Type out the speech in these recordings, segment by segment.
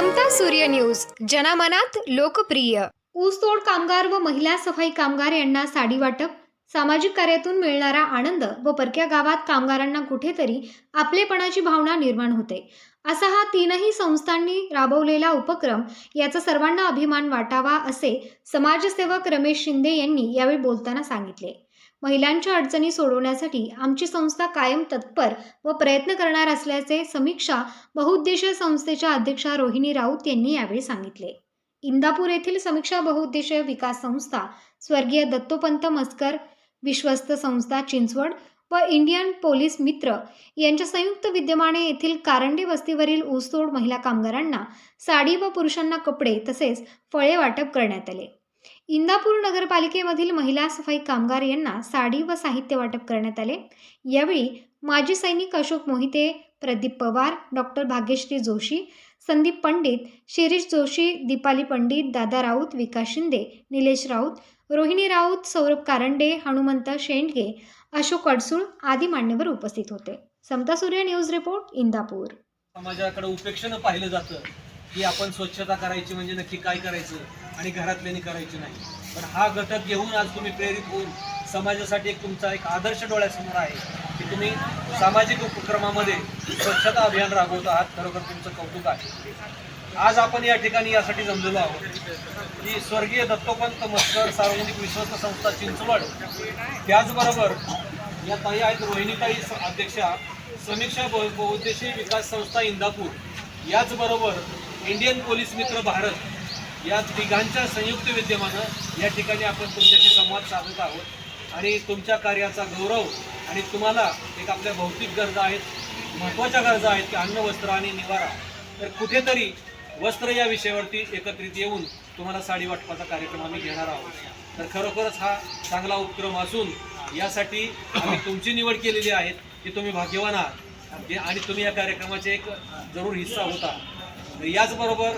समता सूर्य न्यूज. जनमनात लोकप्रिय. ऊसतोड कामगार व महिला सफाई कामगार यांना साडी वाटप सामाजिक कार्यातून मिळणारा आनंद व परक्या गावात कामगारांना कुठेतरी आपलेपणाची भावना निर्माण होते. असा हा तीनही संस्थांनी राबवलेला उपक्रम याचा सर्वांना अभिमान वाटावा असे समाजसेवक रमेश शिंदे यांनी यावेळी बोलताना सांगितले. महिलांच्या अडचणी सोडवण्यासाठी आमची संस्था कायम तत्पर व प्रयत्न करणार असल्याचे समीक्षा बहुउद्देशीय संस्थेच्या अध्यक्षा रोहिणी राऊत यांनी यावेळी सांगितले. इंदापूर येथील समीक्षा बहुउद्देशीय विकास संस्था स्वर्गीय दत्तोपंत मस्कर विश्वस्त संस्था चिंचवड व इंडियन पोलीस मित्र यांच्या संयुक्त विद्यमाने येथील कारंडे वस्तीवरील ऊसतोड महिला कामगारांना साडी व पुरुषांना कपडे तसेच फळे वाटप करण्यात आले. इंदापूर नगरपालिकेमधील महिला सफाई कामगार यांना साडी व साहित्य वाटप करण्यात आले. यावेळी माजी सैनिक अशोक मोहिते प्रदीप पवार डॉक्टर भाग्यश्री जोशी संदीप पंडित शिरीष जोशी दीपाली पंडित दादा राऊत विकास शिंदे निलेश राऊत रोहिणी राऊत सौरभ कारंडे हनुमंत शेंडगे अशोक अडसूळ आदी मान्यवर उपस्थित होते. Samata Surya news report Indapur. समाजाकडे उपेक्षेनं पाहिलं जातं की आपण स्वच्छता करायची म्हणजे नक्की काय करायचं? आणि घरातल्यानी करायची नाही. पण हा घटक घेऊन आज तुम्ही प्रेरित होऊन समाजासाठी एक तुमचा एक आदर्श डोळ्यासमोर आहे की तुम्ही सामाजिक उपक्रमामध्ये स्वच्छता अभियान राबवत आहात खरोखर तुमचं कौतुक आहे. आज आपण या ठिकाणी यासाठी जमलेलो आहोत की स्वर्गीय दत्तोपंत मस्कर सार्वजनिक विश्वस्त संस्था चिंचवड. त्याचबरोबर या ताई आहेत रोहिणीताई अध्यक्षा समीक्षा बहु- विकास संस्था इंदापूर. याचबरोबर इंडियन पोलीस मित्र भारत या तिघांच्या संयुक्त विद्यमानं या ठिकाणी आपण तुमच्याशी संवाद साधत आहोत. आणि तुमच्या कार्याचा गौरव आणि तुम्हाला एक आपल्या भौतिक गरजा आहेत महत्त्वाच्या गरजा आहेत की अन्न वस्त्र आणि निवारा. तर कुठेतरी वस्त्र या विषयावरती एकत्रित येऊन तुम्हाला साडी वाटपाचा कार्यक्रम आम्ही घेणार आहोत. तर खरोखरच हा चांगला उपक्रम असून यासाठी आम्ही तुमची निवड केलेली आहे की तुम्ही भाग्यवान आहात. आणि तुम्ही या कार्यक्रमाचे एक जरूर हिस्सा होता. याचबरोबर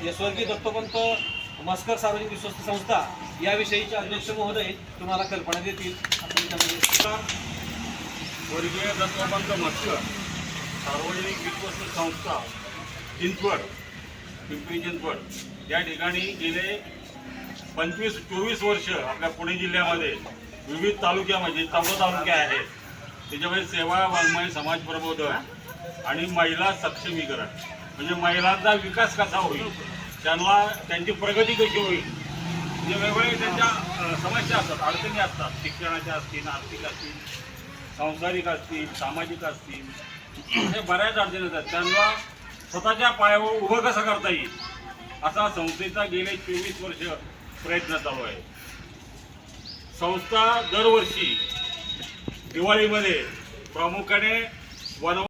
स्वर्गीय दत्तोपंत मस्कर सार्वजनिक विश्वस्त संस्था याविषयीचे अध्यक्ष महोदय तुम्हाला कल्पना देतील. स्वर्गीय वर्गीय दत्तोपंत मस्कर सार्वजनिक विश्वस्त संस्था चिंचवड पिंपरी चिंचवड या ठिकाणी गेले पंचवीस चोवीस वर्ष आपल्या पुणे जिल्ह्यामध्ये विविध तालुक्यामध्ये चौदा तालुके आहेत. त्याच्यामध्ये सेवा वाङ्मय समाज प्रबोधन आणि महिला सक्षमीकरण. म्हणजे महिलांचा विकास कसा होईल? त्यांना त्यांची प्रगती कशी होईल? म्हणजे वेगवेगळ्या त्यांच्या समस्या असतात अडचणी असतात. शिक्षणाच्या असतील आर्थिक असतील सांसारिक असतील सामाजिक असतील हे बऱ्याच अडचणी असतात त्यांना स्वतःच्या पायावर उभं कसं करता येईल? असा संस्थेचा गेले चोवीस वर्ष प्रयत्न चालू आहे. संस्था दरवर्षी दिवाळीमध्ये प्रामुख्याने वन